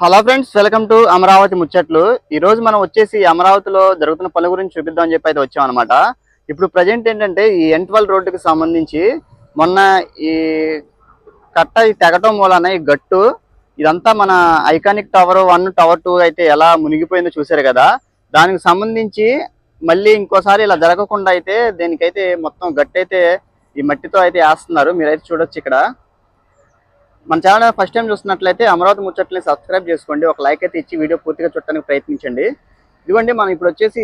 Hello friends welcome to Amaravati ముచ్చట్లు ఈ రోజు మనం వచ్చేసి అమరావతిలో జరుగుతున్న పనుల గురించి చూపిద్దామని చెప్పి అయితే వచ్చాం అనమాట ఇప్పుడు ప్రజెంట్ ఏంటంటే ఈ ఎన్ ట్వెల్వ్ రోడ్డుకి సంబంధించి మొన్న ఈ కట్ట ఈ తెగటం మూలన ఈ గట్టు ఇదంతా మన iconic tower one tower two అయితే ఎలా మునిగిపోయిందో చూసారు కదా. దానికి సంబంధించి మళ్ళీ ఇంకోసారి ఇలా జరగకుండా అయితే దీనికైతే మొత్తం గట్టు అయితే ఈ మట్టితో అయితే వేస్తున్నారు. మీరైతే చూడొచ్చు ఇక్కడ. మన ఛానల్ ఫస్ట్ టైం చూస్తున్నట్లయితే అమరావతి ముచ్చట్లని సబ్స్క్రైబ్ చేసుకోండి. ఒక లైక్ అయితే ఇచ్చి వీడియో పూర్తిగా చూడటానికి ప్రయత్నించండి. ఇదిగోండి మనం ఇప్పుడు వచ్చేసి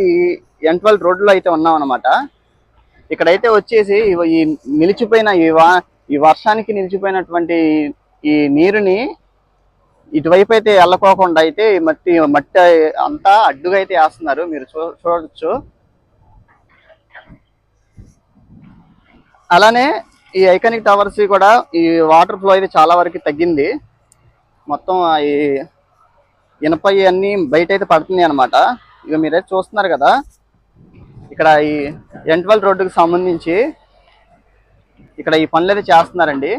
ఎన్ ట్వెల్వ్ రోడ్లో అయితే ఉన్నాం అనమాట ఇక్కడైతే వచ్చేసి ఈ నిలిచిపోయిన ఈ వా ఈ వర్షానికి నిలిచిపోయినటువంటి ఈ నీరుని ఇటువైపు అయితే వెళ్ళకోకుండా అయితే ఈ మట్టి మట్టి అంతా అడ్డుగా అయితే వేస్తున్నారు. మీరు చూ చూడవచ్చు అలానే ఈ ఐకానిక్ టవర్స్ కూడా ఈ వాటర్ ఫ్లో అయితే చాలా వరకు తగ్గింది. మొత్తం ఈ ఇనప అన్ని బయట అయితే పడుతుంది అనమాట ఇక మీరైతే చూస్తున్నారు కదా. ఇక్కడ ఈ ఎంట్వల్ రోడ్డుకు సంబంధించి ఇక్కడ ఈ పనులు అయితే చేస్తున్నారండి.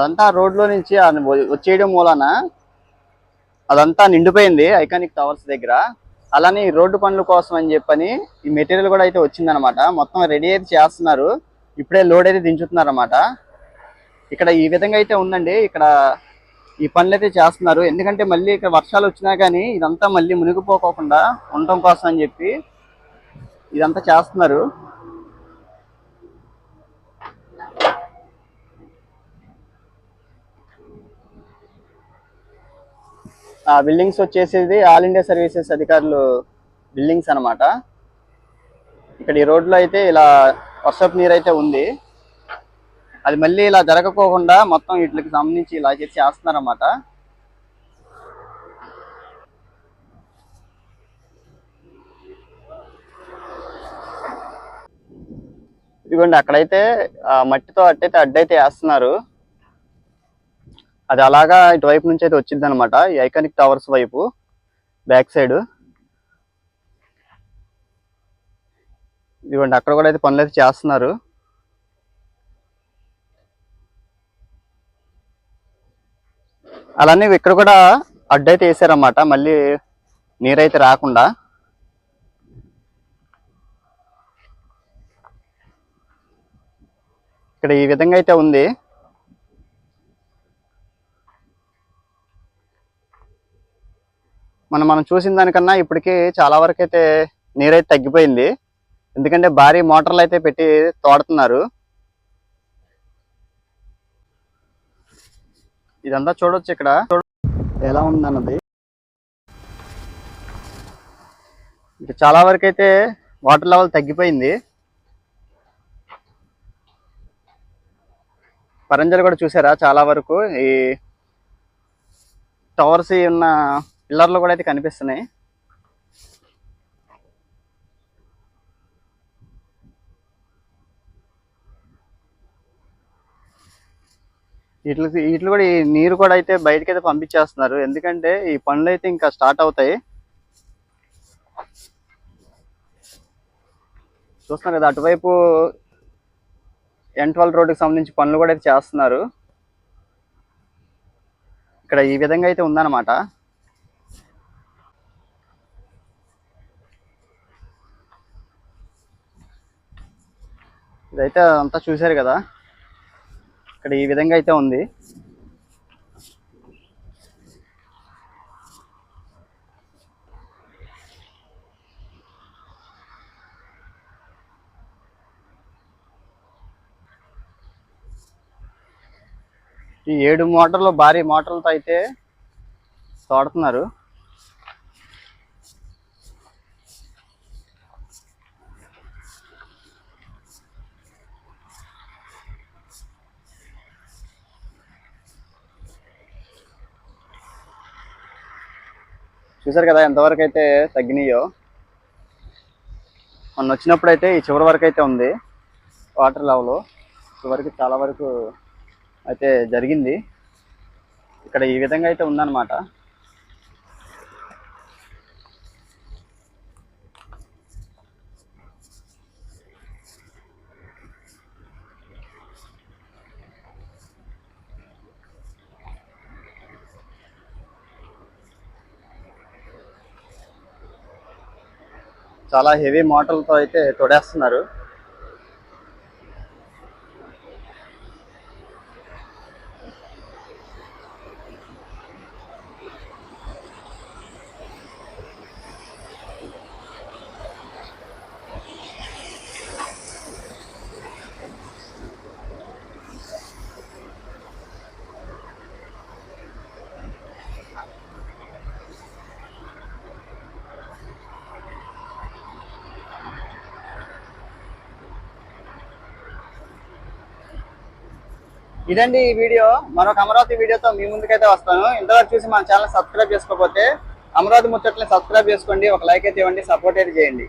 అదంతా రోడ్లో నుంచి వచ్చేయడం మూలాన అదంతా నిండిపోయింది ఐకానిక్ టవర్స్ దగ్గర. అలానే రోడ్డు పనుల కోసం అని చెప్పని ఈ మెటీరియల్ కూడా అయితే వచ్చిందనమాట. మొత్తం రెడీ అయితే చేస్తున్నారు. ఇప్పుడే లోడ్ అయితే దించుతున్నారు అనమాట ఇక్కడ ఈ విధంగా అయితే ఉందండి. ఇక్కడ ఈ పనులు అయితే చేస్తున్నారు. ఎందుకంటే మళ్ళీ ఇక్కడ వర్షాలు వచ్చినా కానీ ఇదంతా మళ్ళీ మునిగిపోకోకుండా ఉండటం కోసం అని చెప్పి ఇదంతా చేస్తున్నారు. బిల్డింగ్స్ వచ్చేసేది ఆల్ ఇండియా సర్వీసెస్ అధికారులు బిల్డింగ్స్ అన్నమాట. ఇక్కడ ఈ రోడ్లో అయితే ఇలా వర్షపు నీరు అయితే ఉంది. అది మళ్ళీ ఇలా జరగకోకుండా మొత్తం వీటికి సంబంధించి ఇలా చేసి చేస్తున్నారన్నమాట. ఇదిగోండి అక్కడైతే ఆ మట్టితో అట్టయితే అడ్డైతే వేస్తున్నారు. అది అలాగా ఇటువైపు నుంచి అయితే వచ్చింది అనమాట ఈ ఐకానిక్ టవర్స్ వైపు. బ్యాక్ సైడ్ ఇదిగోండి అక్కడ కూడా అయితే పనులు అయితే చేస్తున్నారు. అలానే ఇక్కడ కూడా అడ్డైతే వేసారన్నమాట. మళ్ళీ నీరైతే రాకుండా. ఇక్కడ ఈ విధంగా అయితే ఉంది. మనం మనం చూసిన దానికన్నా ఇప్పటికీ చాలా వరకు అయితే నీరైతే తగ్గిపోయింది. ఎందుకంటే భారీ మోటార్లు అయితే పెట్టి తోడుతున్నారు. ఇదంతా చూడొచ్చు ఇక్కడ. చూడ- ఎలా ఉందన్నది. ఇక చాలా వరకు అయితే వాటర్ లెవెల్ తగ్గిపోయింది. పరంజలు కూడా చూసారా? చాలా వరకు ఈ టవర్స్ ఉన్న పిల్లర్లు కూడా అయితే కనిపిస్తున్నాయి. వీటికి వీటిలో కూడా ఈ నీరు కూడా అయితే బయటకి అయితే పంపించేస్తున్నారు. ఎందుకంటే ఈ పనులు అయితే ఇంకా స్టార్ట్ అవుతాయి. చూస్తున్నారు కదా అటువైపు ఎన్ ట్వెల్వ్ రోడ్డుకి సంబంధించి పనులు కూడా అయితే చేస్తున్నారు. ఇక్కడ ఈ విధంగా అయితే ఉందన్నమాట. ఇదైతే అంతా చూశారు కదా? ఇక్కడ ఈ విధంగా అయితే ఉంది. ఈ ఏడు మోటార్లు భారీ మోటార్లతో అయితే తోడుతున్నారు. చూసారు కదా ఎంతవరకు అయితే తగ్గినాయో. మొన్న వచ్చినప్పుడు అయితే ఈ చివరి వరకు అయితే ఉంది వాటర్ లెవెల్. ఇప్పటివరకు చాలా వరకు అయితే జరిగింది. ఇక్కడ ఈ విధంగా అయితే ఉందన్నమాట. చాలా హెవీ మోటార్లతో అయితే తొడేస్తున్నారు. ఇదండి ఈ వీడియో. మరొక అమరావతి వీడియోతో మీ ముందుకైతే వస్తాను. ఇంతవరకు చూసి మన ఛానల్ సబ్స్క్రైబ్ చేసుకోకపోతే అమరావతి ముచ్చట్ని సబ్స్క్రైబ్ చేసుకోండి. ఒక లైక్ అయితే ఇవ్వండి సపోర్ట్ అయితే చేయండి.